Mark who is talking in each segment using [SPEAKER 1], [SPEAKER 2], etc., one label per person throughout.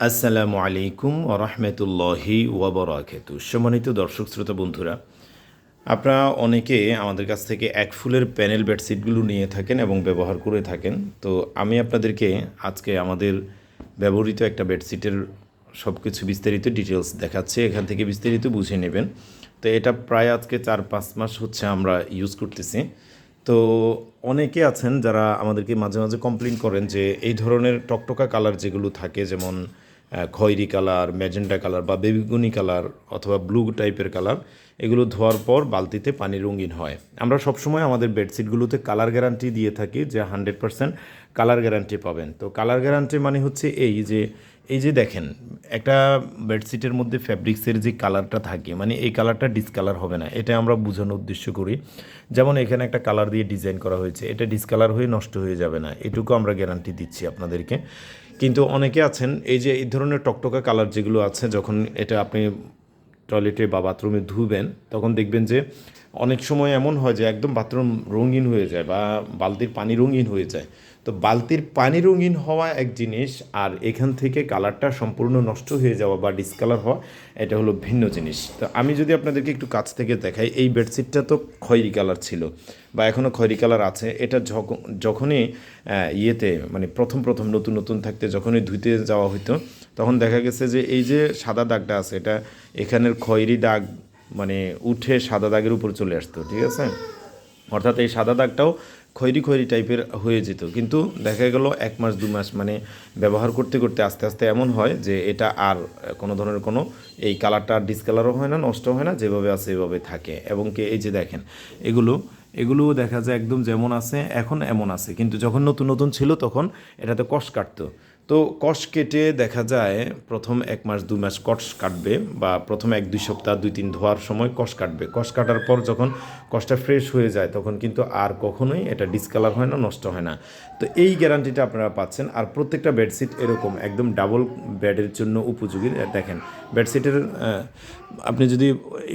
[SPEAKER 1] আসসালামু আলাইকুম ওরহমতুল্লাহি ওবরাকাতু সম্মানিত দর্শক, শ্রোতা, বন্ধুরা, আপনারা অনেকে আমাদের কাছ থেকে এক ফুলের প্যানেল বেডশিটগুলো নিয়ে থাকেন এবং ব্যবহার করে থাকেন। তো আমি আপনাদেরকে আজকে আমাদের ব্যবহৃত একটা বেডশিটের সব কিছু বিস্তারিত ডিটেলস দেখাচ্ছি। এখান থেকে বিস্তারিত বুঝে নেবেন। তো এটা প্রায় আজকে চার পাঁচ মাস হচ্ছে আমরা ইউজ করতেছি। তো অনেকে আছেন যারা আমাদেরকে মাঝে মাঝে কমপ্লেন করেন যে এই ধরনের টকটকা কালার যেগুলো থাকে, যেমন খয়েরি কালার, ম্যাজেন্টা কালার বা বেগুনি কালার অথবা ব্লু টাইপের কালার, এগুলো ধোয়ার পর বালতিতে পানি রঙিন হয়। আমরা সবসময় আমাদের বেডশিটগুলোতে কালার গ্যারান্টি দিয়ে থাকি যে হান্ড্রেড পারসেন্ট কালার গ্যারান্টি পাবেন। তো কালার গ্যারান্টি মানে হচ্ছে এই যে এই যে দেখেন, একটা বেডশিটের মধ্যে ফ্যাব্রিক্সের যে কালারটা থাকে মানে এই কালারটা ডিসকালার হবে না, এটা আমরা বোঝানোর উদ্দেশ্য করি। যেমন এখানে একটা কালার দিয়ে ডিজাইন করা হয়েছে, এটা ডিসকালার হয়ে নষ্ট হয়ে যাবে না, এটুকু আমরা গ্যারান্টি দিচ্ছি আপনাদেরকে। কিন্তু অনেকে আছেন, এই যে এই ধরনের টকটকা কালার যেগুলো আছে, যখন এটা আপনি টয়লেটে বা বাথরুমে ধুবেন তখন দেখবেন যে অনেক সময় এমন হয় যে একদম বাথরুম রঙিন হয়ে যায় বা বালতির পানি রঙিন হয়ে যায়। তো বালতির পানি রঙিন হওয়া এক জিনিস আর এখান থেকে কালারটা সম্পূর্ণ নষ্ট হয়ে যাওয়া বা ডিসকালার হওয়া, এটা হলো ভিন্ন জিনিস। তো আমি যদি আপনাদেরকে একটু কাছ থেকে দেখাই, এই বেডশিটটা তো খয়েরি কালার ছিল বা এখনও খয়েরি কালার আছে। এটা যখন যখনই ইয়েতে মানে প্রথম প্রথম নতুন নতুন থাকতে যখনই ধুইতে যাওয়া হতো তখন দেখা গেছে যে এই যে সাদা দাগটা আছে, এটা এখানের খয়েরি দাগ মানে উঠে সাদা দাগের উপর চলে আসতো, ঠিক আছে? অর্থাৎ এই সাদা দাগটাও খয়েরি খৈরি টাইপের হয়ে যেত। কিন্তু দেখা গেল এক মাস, দু মাস মানে ব্যবহার করতে করতে আস্তে আস্তে এমন হয় যে এটা আর কোনো ধরনের কোনো এই কালারটা ডিসকালারও হয় না, নষ্ট হয় না, যেভাবে আছে এভাবে থাকে। এবং কি এই যে দেখেন, এগুলো, এগুলোও দেখা যায় একদম যেমন আছে, এখন এমন আছে। কিন্তু যখন নতুন নতুন ছিল তখন এটাতে কষ কাটতো। তো কষ কেটে দেখা যায় প্রথম এক মাস, দুই মাস কষ কাটবে বা প্রথম এক, দুই সপ্তাহ, দুই, তিন ধোয়ার সময় কষ কাটবে। কষ কাটার পর যখন কষটা ফ্রেশ হয়ে যায়, তখন কিন্তু আর কখনোই এটা ডিসকালার হয় না, নষ্ট হয় না। তো এই গ্যারান্টিটা আপনারা পাচ্ছেন। আর প্রত্যেকটা বেডশিট এরকম, একদম ডাবল বেডের জন্য উপযোগী। দেখেন বেডশিটের আপনি যদি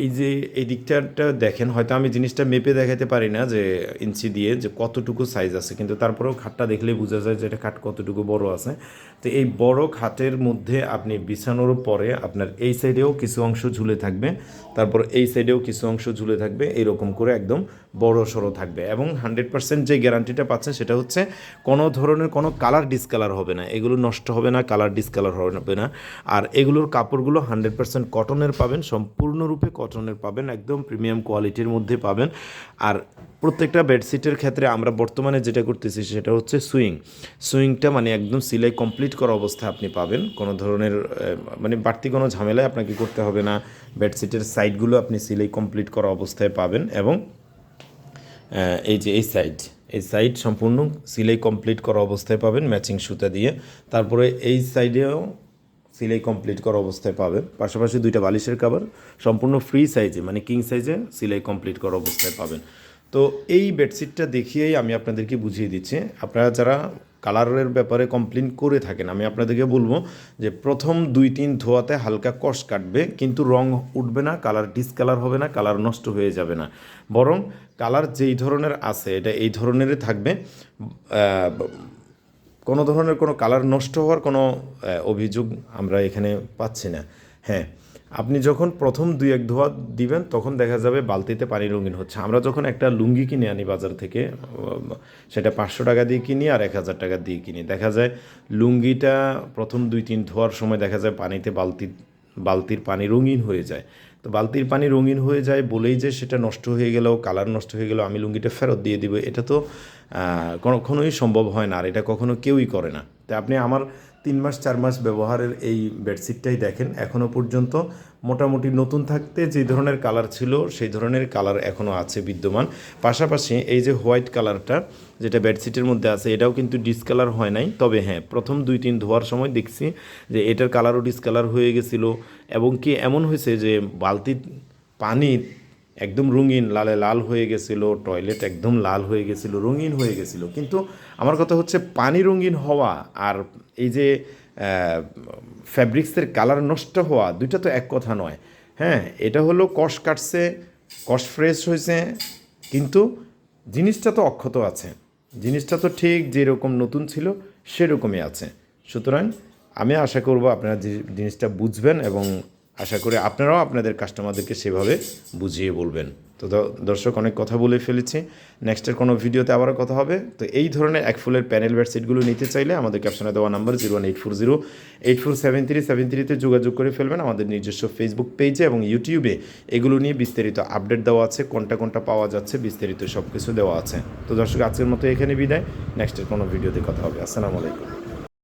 [SPEAKER 1] এই যে, এই দিকটাটা দেখেন, হয়তো আমি জিনিসটা মেপে দেখাতে পারি না যে ইঞ্চি দিয়ে যে কতটুকু সাইজ আছে, কিন্তু তারপরেও খাটটা দেখলেই বোঝা যায় যে এটা খাট কতটুকু বড় আছে। তো এই বড় খাটের মধ্যে আপনি বিছানোর পরে আপনার এই সাইডেও কিছু অংশ ঝুলে থাকবে, তারপর এই সাইডেও কিছু অংশ ঝুলে থাকবে, এরকম করে একদম বড় সড়ো থাকবে এবং হান্ড্রেড পার্সেন্ট যে গ্যারান্টিটা পাচ্ছেন সেটা হচ্ছে কোনো ধরনের কোনো কালার ডিসকালার হবে না, এগুলো নষ্ট হবে না, কালার ডিসকালার হবে না, আর এগুলোর কাপড়গুলো হান্ড্রেড পার্সেন্ট কটনের পাবেন, সম্পূর্ণরূপে কটনের পাবেন, একদম প্রিমিয়াম কোয়ালিটির মধ্যে পাবেন, আর প্রত্যেকটা বেডশিটের ক্ষেত্রে আমরা বর্তমানে যেটা করতেছি সেটা হচ্ছে সুইং, সুইংটা মানে একদম সিলাই কমপ্লিট করা অবস্থায় আপনি পাবেন। কোনো ধরনের মানে বাড়তি কোনো ঝামেলায় আপনাকে করতে হবে না। বেডশিটের সাইডগুলো আপনি সিলাই কমপ্লিট করা অবস্থায় পাবেন এবং এই যে এই সাইড এই সাইড সম্পূর্ণ সিলাই কমপ্লিট করা অবস্থায় পাবেন ম্যাচিং সুতা দিয়ে। তারপরে এই সাইডেও সিলাই কমপ্লিট করা অবস্থায় পাবেন। পাশাপাশি দুইটা বালিশের কাভার সম্পূর্ণ ফ্রি সাইজে মানে কিং সাইজে সিলাই কমপ্লিট করা অবস্থায় পাবেন। তো এই বেডশিটটা দেখিয়েই আমি আপনাদেরকে বুঝিয়ে দিচ্ছি। আপনারা যারা কালারের ব্যাপারে কমপ্লেন করে থাকেন। আমি আপনাদেরকে বলব যে প্রথম দুই তিন ধোয়াতে হালকা কষ কাটবে, কিন্তু রং উঠবে না, কালার ডিসকালার হবে না, কালার নষ্ট হয়ে যাবে না। বরং কালার যেই ধরনের আছে, এটা এই ধরনেরই থাকবে। কোনো ধরনের কোনো কালার নষ্ট হওয়ার কোনো অভিযোগ আমরা এখানে পাচ্ছি না। হ্যাঁ। আপনি যখন প্রথম দুই এক ধোয়া দিবেন, তখন দেখা যাবে বালতিতে পানি রঙিন হচ্ছে। আমরা যখন একটা লুঙ্গি কিনে আনি বাজার থেকে সেটা পাঁচশো টাকা দিয়ে কিনি আর এক হাজার টাকা দিয়ে কিনি। দেখা যায় লুঙ্গিটা প্রথম দুই তিন ধোয়ার সময় দেখা যায় পানিতে বালতি, বালতির পানি রঙিন হয়ে যায়। তো বালতির পানি রঙিন হয়ে যায় বলেই যে সেটা নষ্ট হয়ে গেল কালার নষ্ট হয়ে গেল আমি লুঙ্গিটা ফেরত দিয়ে দিব। এটা তো কখনোই সম্ভব হয় না আর এটা কখনো কেউই করে না। তো আপনি আমার তিন মাস, চার মাস ব্যবহারের এই বেডশিটটাই দেখেন। এখনও পর্যন্ত মোটামুটি নতুন থাকতে যে ধরনের কালার ছিল, সেই ধরনের কালার এখনও আছে বিদ্যমান। পাশাপাশি এই যে হোয়াইট কালারটা যেটা বেডশিটের মধ্যে আছে, এটাও কিন্তু ডিসকালার হয় নাই। তবে হ্যাঁ প্রথম দুই, তিন ধোয়ার সময় দেখছি যে এটার কালারও ডিসকালার হয়ে গেছিল। এবং কি এমন হয়েছে যে বালতি পানি একদম রঙিন, লালে লাল হয়ে গেছিল টয়লেট একদম লাল হয়ে গেছিল, রঙিন হয়ে গেছিল। কিন্তু আমার কথা হচ্ছে পানি রঙিন হওয়া আর এই যে ফ্যাব্রিক্সের কালার নষ্ট হওয়া দুইটা তো এক কথা নয়। হ্যাঁ এটা হলো কষ কাটছে, কষ ফ্রেশ হয়েছে, কিন্তু জিনিসটা তো অক্ষত আছে। জিনিসটা তো ঠিক যেরকম নতুন ছিল সেরকমই আছে। সুতরাং আমি আশা করব আপনারা জিনিসটা বুঝবেন এবং আশা করি আপনারাও আপনাদের কাস্টমারদেরকে সেভাবে বুঝিয়ে বলবেন। তো দর্শক, অনেক কথা বলে ফেলেছি। নেক্সটের কোনো ভিডিওতে আবারও কথা হবে। তো এই ধরনের এক ফুলের প্যানেল বেডশিটগুলো নিতে চাইলে আমাদের ক্যাপশনে দেওয়া number zero one eight four zero eight four seven three seven থ্রিতে যোগাযোগ করে ফেলবেন আমাদের নিজস্ব ফেসবুক পেজে এবং ইউটিউবে এগুলো নিয়ে বিস্তারিত আপডেট দেওয়া আছে, কোনটা কোনটা পাওয়া যাচ্ছে, বিস্তারিত সব কিছু দেওয়া আছে। তো দর্শক, আজকের মতো এখানে বিদায়। নেক্সটের কোনো ভিডিওতে কথা হবে। আসসালামু আলাইকুম।